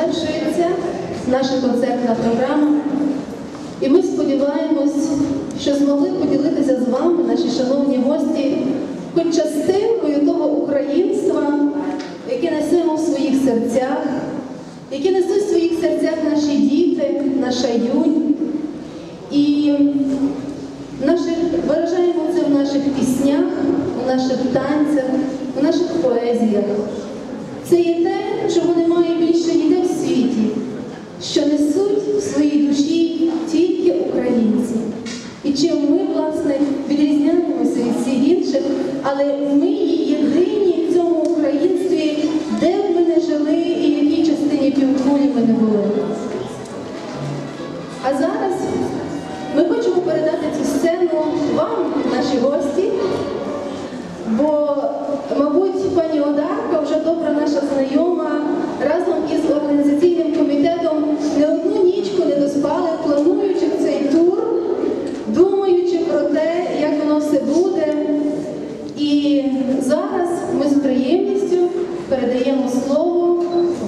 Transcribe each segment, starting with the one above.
завершується наша концертна програма. І ми сподіваємось, що змогли поділитися з вами, наші шановні гості, хоч частинкою того українства, яке несемо в своїх серцях, яке несуть в своїх серцях наші діти, наша юнь. І наших, виражаємо це в наших піснях, у наших танцях, у наших поезіях. Це є те, чого немає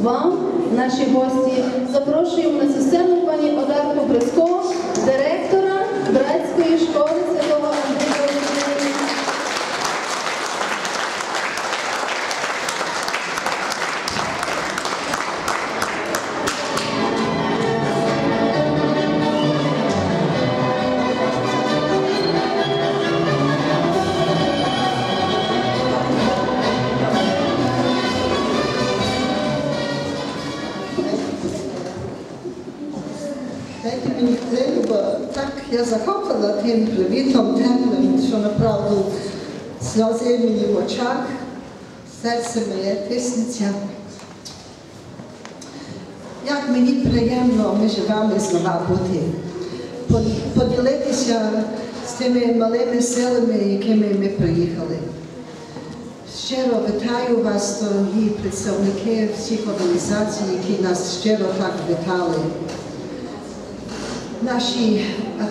вам, наші гості. Запрошуємо на сцену пані Одарку Бреско, директора братської школи Дайте мені бо так я захоплена тим привітом теплим, що направду сльози мені в очах, серце моє тиснеться. Як мені приємно між вами знову бути, поділитися з тими малими силами, якими ми приїхали. Щиро вітаю вас, дорогі представники всіх організацій, які нас щиро так вітали. Наші е,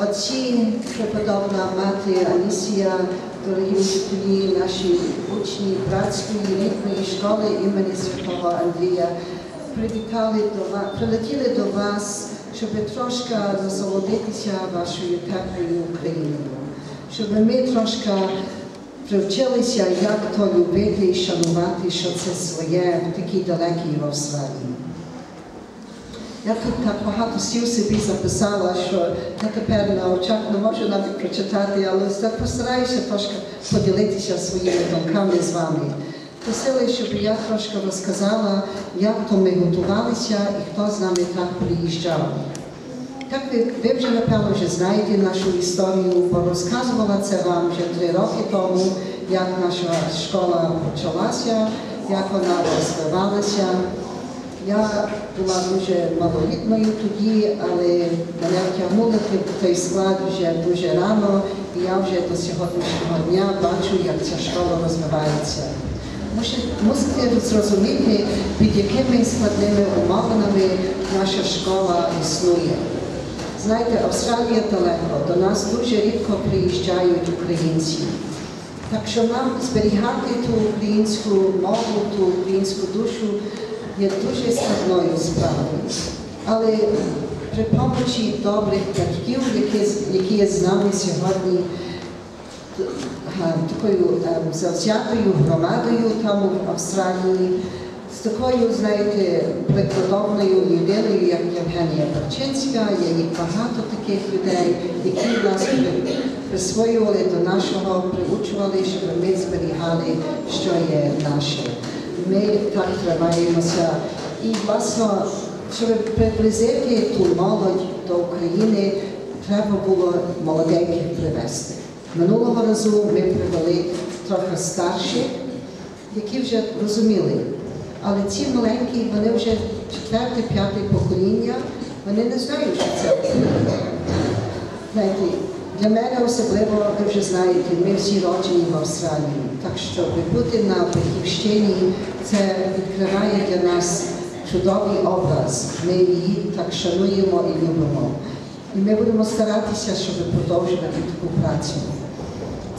отці, преподобна мати Анісія, дорогі вчителі, наші учні братської рідної школи імені Святого Андрія, привітали до вас, прилетіли до вас, щоб трошки насолодитися вашою теплою Україною, щоб ми трошки привчилися, як то любити і шанувати, що це своє в такій далекій Австралії. Я тут так багато сіл собі записала, що я тепер на очах не можу навіть прочитати, але постараюся трошки поділитися своїми думками з вами. Просили, щоб я трошки розказала, як то ми готувалися і хто з нами так приїжджав. Так ви, ви вже, напевно, вже знаєте нашу історію, бо розказувала це вам вже три роки тому, як наша школа почалася, як вона розвивалася. Я була дуже малолітною тоді, але мене втягнули в той склад вже дуже рано, і я вже до сьогоднішнього дня бачу, як ця школа розвивається. Мусите зрозуміти, під якими складними умовами наша школа існує. Знаєте, Австралія далеко, до нас дуже рідко приїжджають українці. Так що нам зберігати ту українську мову, ту українську душу є дуже складною справою. Але при помочі добрих батьків, які, які є з нами сьогодні, такою ем, завзятою громадою там в Австралії, з такою, знаєте, прикладовною людиною, як Євгенія Парчинська, є багато таких людей, які нас присвоювали до нашого, приучували, щоб ми зберігали, що є наше. Ми так тримаємося. І, власне, щоб приблизити ту молодь до України, треба було молоденьких привезти. Минулого разу ми привели трохи старших, які вже розуміли. Але ці маленькі, вони вже четверте, п'яте покоління, вони не знають, що це. Знаєте, для мене особливо, ви вже знаєте, ми всі роджені в Австралії. Так що бути на батьківщині, це відкриває для нас чудовий образ. Ми її так шануємо і любимо. І ми будемо старатися, щоб продовжувати таку працю.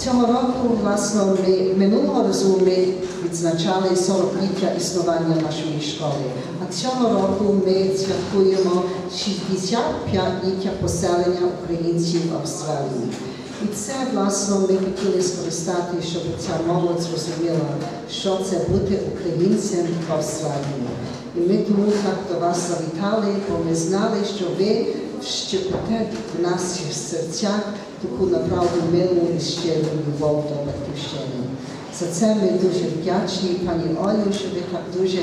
Цього року, власне, ми минулого разу ми відзначали 40-ліття існування нашої школи. А цього року ми святкуємо 65-ліття поселення українців в Австралії. І це, власне, ми хотіли скористати, щоб ця молодь зрозуміла, що це бути українцем в Австралії. І ми тому так до вас завітали, бо ми знали, що ви вщепите в наших серцях таку направду милу і щиру любов до батьківщини. За це ми дуже вдячні пані Олю, що ви так дуже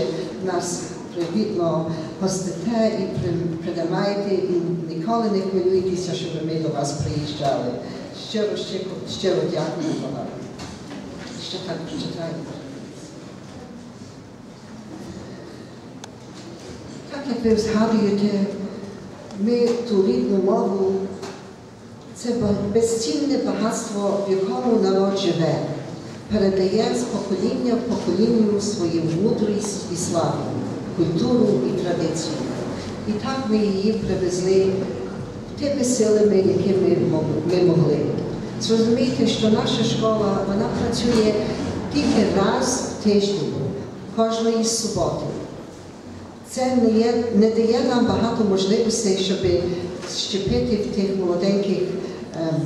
нас привітно гостите і при- приймаєте, і ніколи не хвилюйтеся, щоб ми до вас приїжджали. Щиро, щиро, щиро дякуємо вам. Ще так прочитаємо. Так як ви згадуєте, ми ту рідну мову це безцінне багатство, в якому народ живе, передає з покоління в поколінню свою мудрість і славу, культуру і традицію. І так ми її привезли тими силами, якими ми могли. Зрозумійте, що наша школа вона працює тільки раз в тиждень, кожної суботи. Це не, є, не дає нам багато можливостей, щоб щепити в тих молоденьких ем,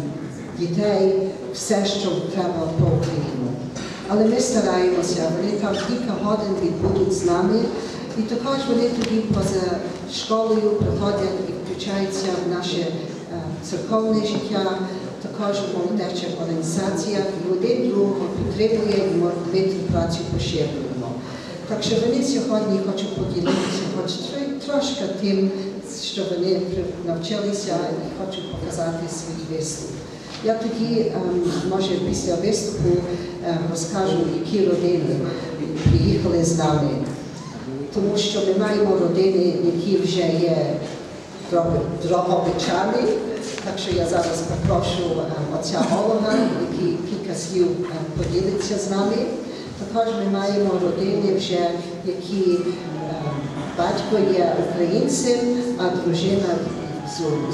дітей все, що треба про Україну. Але ми стараємося, вони там кілька годин відбудуть з нами, і також вони тоді поза школою приходять і включаються в наше е, церковне життя, також в молодечих організаціях, і один другого підтримує, і ми працю поширюємо. Що вони сьогодні хочуть поділитися хоч тро- трошки тим, що вони навчилися і хочуть показати свій виступ. Я тоді, може, після виступу розкажу, які родини приїхали з нами. Тому що ми маємо родини, які вже є дро- дрогобичани. Так що я зараз попрошу ем, отця Олога, який кілька слів ем, поділиться з нами. Також ми маємо родини вже, які ем, батько є українцем, а дружина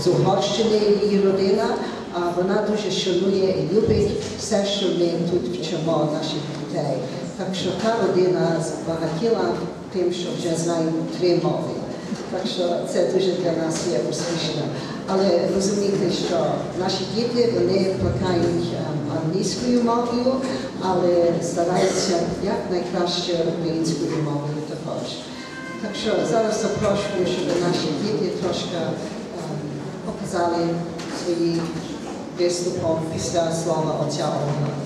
з, Угорщини її родина, а вона дуже шанує і любить все, що ми тут вчимо наших дітей. Так що та родина збагатіла тим, що вже знає три мови. Так що це дуже для нас є успішно. Але розумійте, що наші діти вони плакають ем, англійською мовою, але стараються як найкраще українською мовою також. Так що зараз запрошую, щоб наші діти трошки ем, показали свої виступом після слова отця Олега.